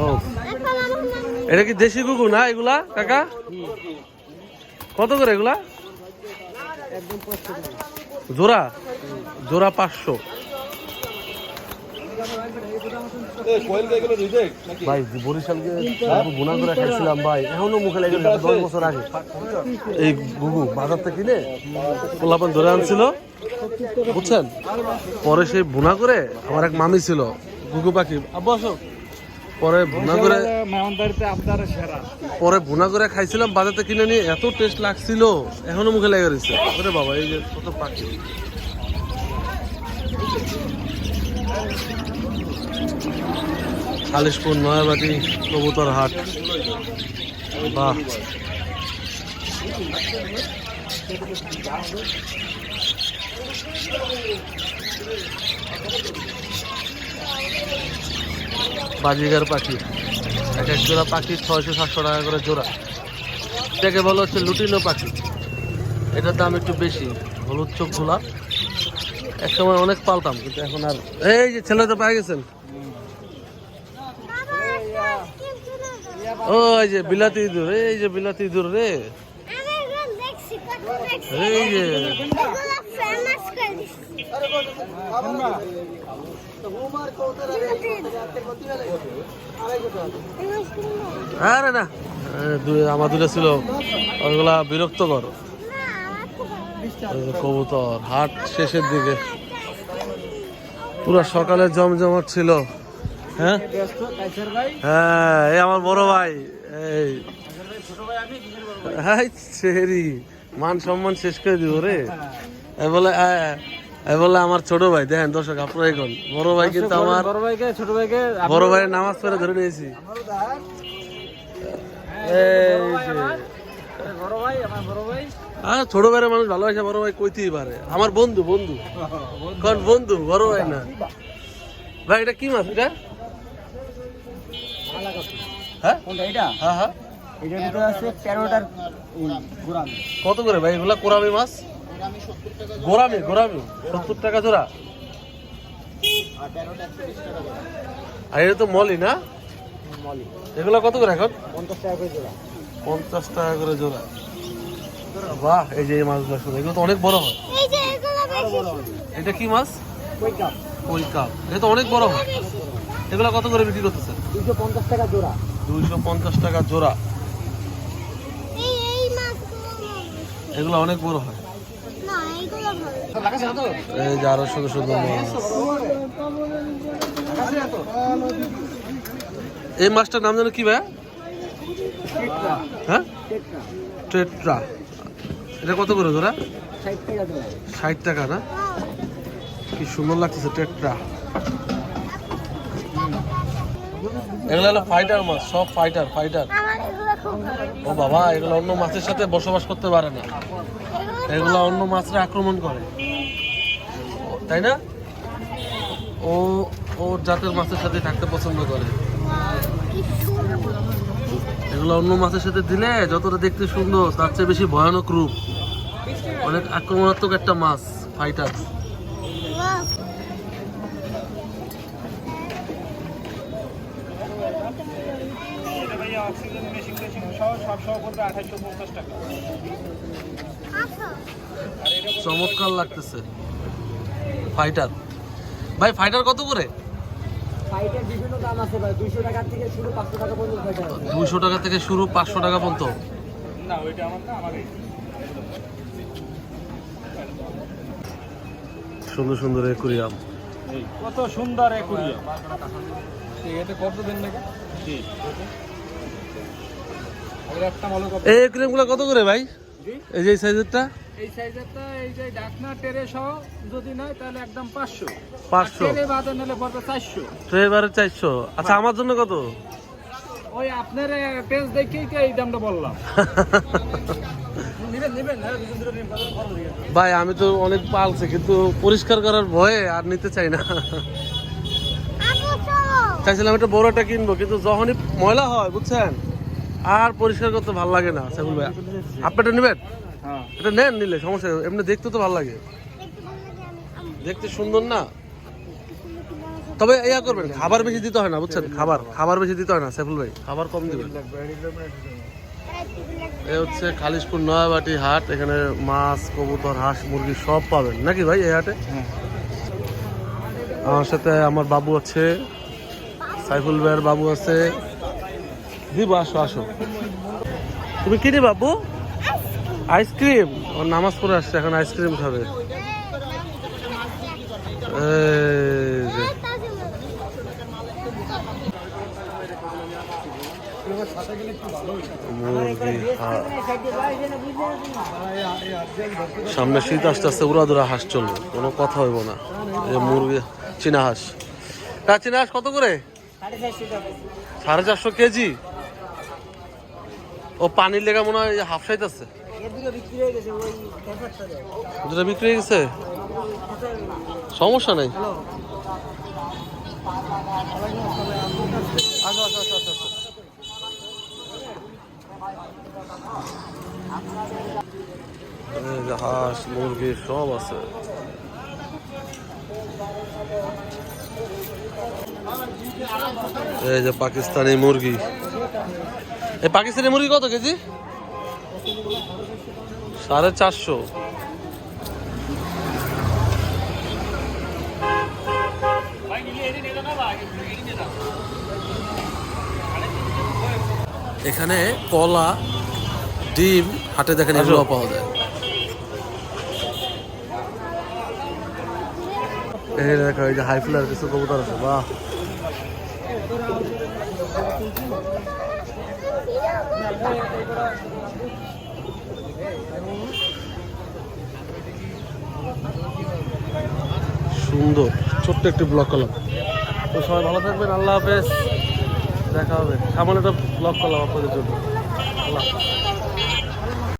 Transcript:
ও। এটা কি দেশি কুকুর না এগুলা কাকা? কত করে এগুলা? জোড়া? জোড়া পাঁচশো। ভাই বরিশালকে বোনা করে খাইছিলাম ভাই। এখনও মুখে লেগে দশ বছর আগে। এই গুগু বাজার থেকে কিনে পোলাপান ধরে আনছিল বুঝছেন? পরে সেই বোনা করে আমার এক মামি ছিল। গুগু পাখি। আসো। পরে বোনা করে মেহমানদারিতে আপনার সেরা। পরে করে খাইছিলাম বাজারতে কিনে নিয়ে এত টেস্ট লাগছিল এখনও মুখে লেগে রয়েছে ওরে বাবা এই যে কত পাখি। খালিশপুর নয়াবাটি কবুতর হাট। বাহ। বাজিগার পাখি। এক এক জোড়া পাখি ছয়শো সাতশো টাকা করে জোড়া। এটাকে বলা হচ্ছে লুটিনো পাখি। এটার দাম একটু বেশি হলুদ চোখগুলা এক সময় অনেক পালতাম কিন্তু এখন আর এই যে ছেলে তো পেয়ে গেছেন। ও এই যে বিলাতি ইঁদুর এই যে বিলাতি ইঁদুর রে। এই যে। আরে না আমার ছিল। বিরক্তকর। কবুতর, হাট শেষের দিকে। পুরো সকালে জমজমাট ছিল। হ্যাঁ? হ্যাঁ এই আমার বড় ভাই, এই। হাই সেরি মান সম্মান শেষ করে দিব রে। বলে এ- এই আমার ছোট ভাই দেখেন দর্শক আপনারা এখন বড় ভাই কিন্তু আমার বড় ভাইকে ছোট ভাইকে বড় ভাইয়ের নামাজ পড়ে ধরে নিয়েছি। ছোট ভাইয়ের মানুষ ভালোবাসে বড় ভাই কইতেই পারে। আমার বন্ধু বন্ধু। কোন বন্ধু বড় ভাই না। ভাই এটা কি মাছ এটা? হ্যাঁ? এটা হ্যাঁ হ্যাঁ। এটার ভিতরে আছে প্যারোটার কত করে ভাই? এগুলা কোরামি মাছ? গোরামি গোরামি সত্তর টাকা জোড়া। আর এটা তো মলি না? মলি। এগুলা কত করে এখন? পঞ্চাশ টাকা করে জোড়া। পঞ্চাশ টাকা করে জোড়া। বাহ এই যে এই মাছগুলো শুধু এগুলো তো অনেক বড় হয়। এটা কি মাছ? কই কাপ। এটা তো অনেক বড় হয়। এগুলো কত করে বিক্রি করতেছেন? দুশো পঞ্চাশ টাকা জোড়া। দুইশো পঞ্চাশ টাকা জোড়া। এগুলো অনেক বড় হয়। এই মাছটার নাম জানো কি ভাই? হ্যাঁ? টেট্রা। এটা কত করে টাকা ষাট টাকা না? কি সুন্দর লাগতেছে টেট্রা। এগুলো হলো ফাইটার মাছ, সব ফাইটার ফাইটার ও বাবা, এগুলো অন্য মাছের সাথে বসবাস করতে পারে না। এগুলো অন্য মাছরা আক্রমণ করে। তাই না? ও ওর জাতের মাছের সাথে থাকতে পছন্দ করে। এগুলো অন্য মাছের সাথে দিলে যতটা দেখতে সুন্দর, তার চেয়ে বেশি ভয়ানক রূপ। অনেক আক্রমণাত্মক একটা মাছ ফাইটার চমৎকার লাগতেছে। ফাইটার। ভাই ফাইটার কত করে? ফাইটের বিভিন্ন দাম আছে ভাই দুইশো টাকা থেকে শুরু পাঁচশো টাকা পর্যন্ত ফাইটার আছে। দুশো টাকা থেকে শুরু পাঁচশো টাকা পর্যন্ত? না ওইটা আমার না আমার সুন্দর সুন্দর একুরিয়াম। কত সুন্দর একুরিয়া এটা কত দিন নাকি? ঠিক একটা মলো কত এই একুরিয়ামগুলো কত করে ভাই? এই যে এই সাইজেরটা? এই সাইজেরটা এই যে ডাকনা টেরে সহ যদি নয় তাহলে একদম পাঁচশো। পাঁচশো? টেরে বাদে নিলে পড়বে আচ্ছা আমার জন্য কত? ওই আপনার পেজ দেখেই তো এই দামটা বললাম? ভাই আমি তো অনেক পালছি কিন্তু পরিষ্কার করার ভয়ে আর নিতে চাই না। চাইছিলাম একটা বড় একটা কিনবো কিন্তু যখনই ময়লা হয় বুঝছেন? আর পরিষ্কার করতে ভালো লাগে না সাইফুল ভাই আপনি এটা নেবেন? হ্যাঁ। এটা নেন নিলে সমস্যা এমনি দেখতে তো ভালো লাগে। দেখতে সুন্দর না? তবে ইয়া করবেন খাবার বেশি দিতে হয় না বুঝছেন? খাবার খাবার বেশি দিতে হয় না সাইফুল ভাই। খাবার কম দিবেন। এ হচ্ছে খালিশপুর নয়াবাটি হাট এখানে মাছ কবুতর হাঁস মুরগি সব পাবেন। নাকি ভাই এই হাটে? আমার সাথে আমার বাবু আছে সাইফুল ভাইয়ের বাবু আছে। দিব, আসো আসো। তুমি কি নিবা বাবু আইসক্রিম? ওর নামাজ পড়ে আসছে, এখন আইসক্রিম খাবে। সামনে শীত আসতে আসতে উড়াদুরা হাঁস চলবে। কোনো কথা হইব না। এই মুরগি, চীনা হাঁস। তা, চীনা হাঁস কত করে? সাড়ে চারশো কেজি? ও পানির লেগা মনে হয় হাফ সাইজ আছে দুটা বিক্রি হয়ে গেছে? সমস্যা নেই। যে হাঁস মুরগি সব আছে। এই যে পাকিস্তানি মুরগি। এই পাকিস্তানি মুরগি কত কেজি? সাড়ে চারশো। এখানে কলা ডিম হাটে দেখেন এগুলো পাওয়া যায়। এই দেখো এই যে হাই ফ্লার কিছু কবুতর আছে বাহ। সুন্দর, ছোট্ট একটি ব্লক করলাম তো সবাই ভালো থাকবেন, আল্লাহ হাফেজ। দেখা হবে। সামনে একটা ব্লক করলাম আপনাদের জন্য। আল্লাহ।